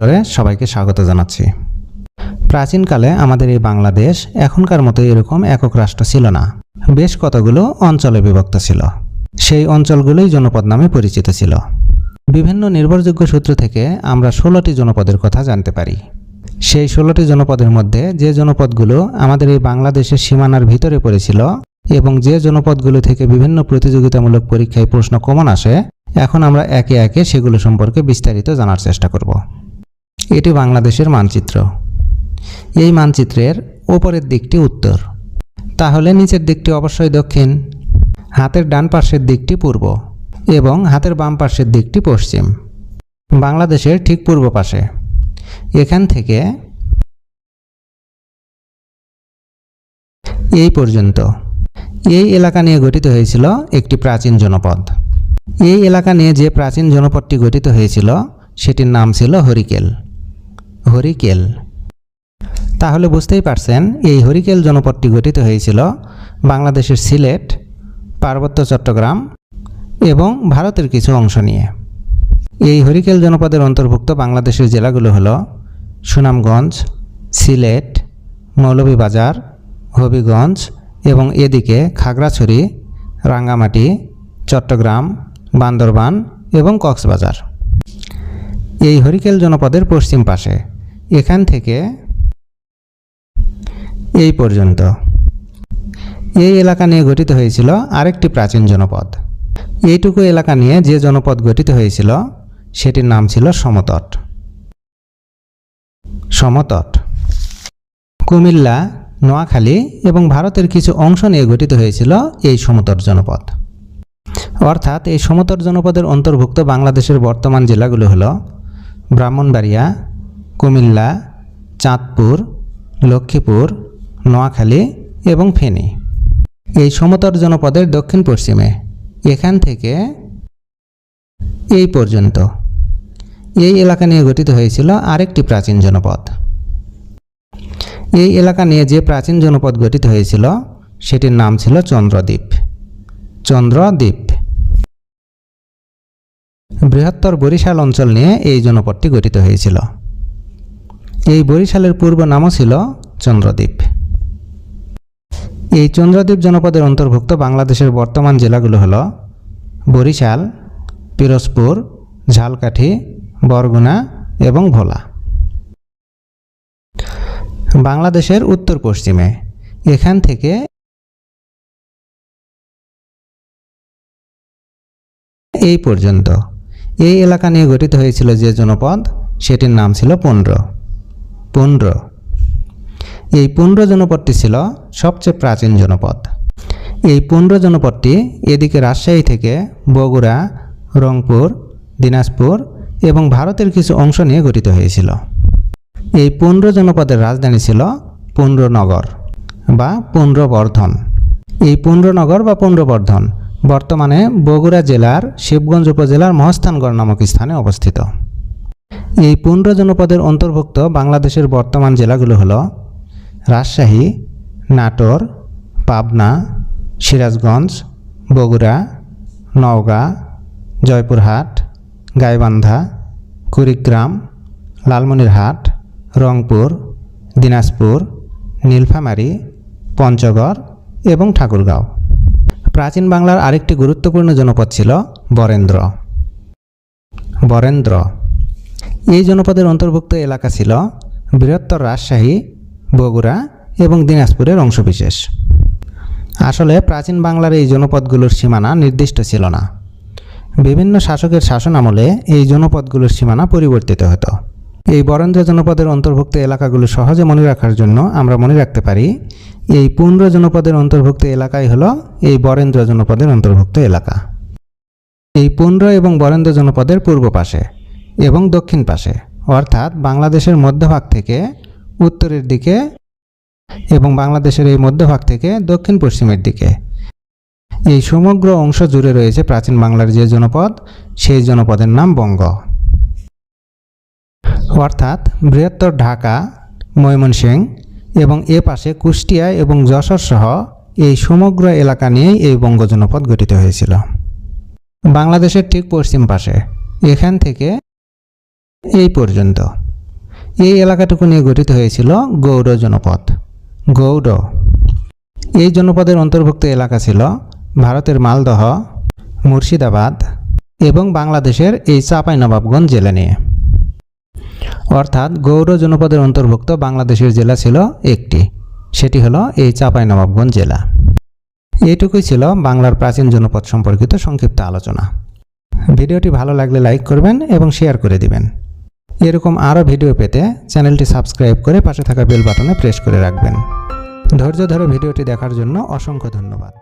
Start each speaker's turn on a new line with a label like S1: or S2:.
S1: করে সবাইকে স্বাগত জানাচ্ছি। প্রাচীনকালে আমাদের এই বাংলাদেশ এখনকার মতো এরকম একক রাষ্ট্র ছিল না। বেশ কতগুলো অঞ্চলে বিভক্ত ছিল। সেই অঞ্চলগুলোই জনপদ নামে পরিচিত ছিল। বিভিন্ন নির্ভরযোগ্য সূত্র থেকে আমরা ষোলোটি জনপদের কথা জানতে পারি। সেই ষোলোটি জনপদের মধ্যে যে জনপদগুলো আমাদের এই বাংলাদেশের সীমানার ভিতরে পড়েছিল এবং যে জনপদগুলো থেকে বিভিন্ন প্রতিযোগিতামূলক পরীক্ষায় প্রশ্ন কমন আসে, এখন আমরা একে একে সেগুলো সম্পর্কে বিস্তারিত জানার চেষ্টা করব। এটি বাংলাদেশের মানচিত্র। এই মানচিত্রের ওপরের দিকটি উত্তর। তাহলে নিচের দিকটি অবশ্যই দক্ষিণ, হাতের ডান পাশের দিকটি পূর্ব এবং হাতের বাম পাশের দিকটি পশ্চিম। বাংলাদেশের ঠিক পূর্ব পাশে। এখান থেকে এই পর্যন্ত। এই এলাকা নিয়ে গঠিত হয়েছিল একটি প্রাচীন জনপদ। এই এলাকা নিয়ে যে প্রাচীন জনপদটি গঠিত হয়েছিল, সেটির নাম ছিল হরিকেল। হরিকেল। তাহলে বুঝতেই পারছেন, এই হরিকেল জনপদটি গঠিত হয়েছিল বাংলাদেশের সিলেট, পার্বত্য চট্টগ্রাম এবং ভারতের কিছু অংশ নিয়ে। এই হরিকেল জনপদের অন্তর্ভুক্ত বাংলাদেশের জেলাগুলো হলো সুনামগঞ্জ, সিলেট, মৌলভীবাজার, হবিগঞ্জ এবং এদিকে খাগড়াছড়ি, রাঙ্গামাটি, চট্টগ্রাম, বান্দরবান এবং কক্সবাজার। এই হরিকেল জনপদের পশ্চিম পাশে এখান থেকে এই পর্যন্ত। এই এলাকা নিয়ে গঠিত হয়েছিল আরেকটি প্রাচীন জনপদ। এইটুকু এলাকা নিয়ে যে জনপদ গঠিত হয়েছিল, সেটির নাম ছিল সমতট। সমতট। কুমিল্লা, নোয়াখালী এবং ভারতের কিছু অংশ নিয়ে গঠিত হয়েছিল এই সমতট জনপদ। অর্থাৎ এই সমতট জনপদের অন্তর্ভুক্ত বাংলাদেশের বর্তমান জেলাগুলো হলো ব্রাহ্মণবাড়িয়া কুমিল্লা, চাঁদপুর, লক্ষ্মীপুর, নোয়াখালী এবং ফেনী। এই সমতট জনপদের দক্ষিণ পশ্চিমে এখান থেকে এই পর্যন্ত। এই এলাকা নিয়ে গঠিত হয়েছিল আরেকটি প্রাচীন জনপদ। এই এলাকা নিয়ে যে প্রাচীন জনপদ গঠিত হয়েছিল, সেটির নাম ছিল চন্দ্রদ্বীপ। চন্দ্রদ্বীপ। বৃহত্তর বরিশাল অঞ্চল নিয়ে এই জনপদটি গঠিত হয়েছিল। এই বরিশালের পূর্ব নামও ছিল চন্দ্রদ্বীপ। এই চন্দ্রদ্বীপ জনপদের অন্তর্ভুক্ত বাংলাদেশের বর্তমান জেলাগুলো হলো বরিশাল, পিরোজপুর, ঝালকাঠি, বরগুনা এবং ভোলা। বাংলাদেশের উত্তর পশ্চিমে এখান থেকে এই পর্যন্ত। এই এলাকা নিয়ে গঠিত হয়েছিল যে জনপদ, সেটির নাম ছিল পুন্ড্র পুন্ড্র এই পুন্ড্র জনপদটি ছিল সবচেয়ে প্রাচীন জনপদ। এই পুন্ড্র জনপদটি এদিকে রাজশাহী থেকে বগুড়া, রংপুর, দিনাজপুর এবং ভারতের কিছু অংশ নিয়ে গঠিত হয়েছিল। এই পুন্ড্র জনপদের রাজধানী ছিল পুন্ড্রনগর বা পুন্ড্রবর্ধন এই পুন্ড্রনগর বা পুন্ড্রবর্ধন বর্তমানে বগুড়া জেলার শিবগঞ্জ উপজেলার মহস্থানগড় নামক স্থানে অবস্থিত। এই পুন্ড্র জনপদের অন্তর্ভুক্ত বাংলাদেশের বর্তমান জেলাগুলো হলো রাজশাহী, নাটোর, পাবনা, সিরাজগঞ্জ, বগুড়া, নওগাঁ, জয়পুরহাট, গাইবান্ধা, কুড়িগ্রাম, লালমনিরহাট, রংপুর, দিনাজপুর, নীলফামারী, পঞ্চগড় এবং ঠাকুরগাঁও। প্রাচীন বাংলার আরেকটি গুরুত্বপূর্ণ জনপদ ছিল বরেন্দ্র। বরেন্দ্র এই জনপদের অন্তর্ভুক্ত এলাকা ছিল বৃহত্তর রাজশাহী, বগুড়া এবং দিনাজপুরের অংশবিশেষ। আসলে প্রাচীন বাংলার এই জনপদগুলোর সীমানা নির্দিষ্ট ছিল না। বিভিন্ন শাসকের শাসন আমলে এই জনপদগুলোর সীমানা পরিবর্তিত হতো। এই বরেন্দ্র জনপদের অন্তর্ভুক্ত এলাকাগুলো সহজে মনে রাখার জন্য আমরা মনে রাখতে পারি, এই পুন্ড্র জনপদের অন্তর্ভুক্ত এলাকাই হলো এই বরেন্দ্র জনপদের অন্তর্ভুক্ত এলাকা। এই পুন্ড্র এবং বরেন্দ্র জনপদের পূর্ব পাশে এবং দক্ষিণ পাশে, অর্থাৎ বাংলাদেশের মধ্যভাগ থেকে উত্তরের দিকে এবং বাংলাদেশের এই মধ্যভাগ থেকে দক্ষিণ পশ্চিমের দিকে। এই সমগ্র অংশ জুড়ে রয়েছে প্রাচীন বাংলার যে জনপদ, সেই জনপদের নাম বঙ্গ। অর্থাৎ বৃহত্তর ঢাকা, ময়মনসিংহ এবং এ পাশে কুষ্টিয়া এবং যশোর সহ এই সমগ্র এলাকা নিয়েই এই বঙ্গ জনপদ গঠিত হয়েছিল। বাংলাদেশের ঠিক পশ্চিম পাশে, এখান থেকে এই পর্যন্ত। এই এলাকাটুকু নিয়ে গঠিত হয়েছিল গৌড় জনপদ। গৌড়। এই জনপদের অন্তর্ভুক্ত এলাকা ছিল ভারতের মালদহ, মুর্শিদাবাদ এবং বাংলাদেশের এই চাঁপাইনবাবগঞ্জ জেলা নিয়ে। অর্থাৎ গৌড় জনপদের অন্তর্ভুক্ত বাংলাদেশের জেলা ছিল একটি, সেটি হলো এই চাঁপাইনবাবগঞ্জ জেলা। এইটুকুই ছিল বাংলার প্রাচীন জনপদ সম্পর্কিত সংক্ষিপ্ত আলোচনা। ভিডিওটি ভালো লাগলে লাইক করবেন এবং শেয়ার করে দিবেন। এরকম আরও ভিডিও পেতে চ্যানেলটি সাবস্ক্রাইব করে পাশে থাকা বেল বাটনে প্রেস করে রাখবেন। ধৈর্য ধরে ভিডিওটি দেখার জন্য অসংখ্য ধন্যবাদ।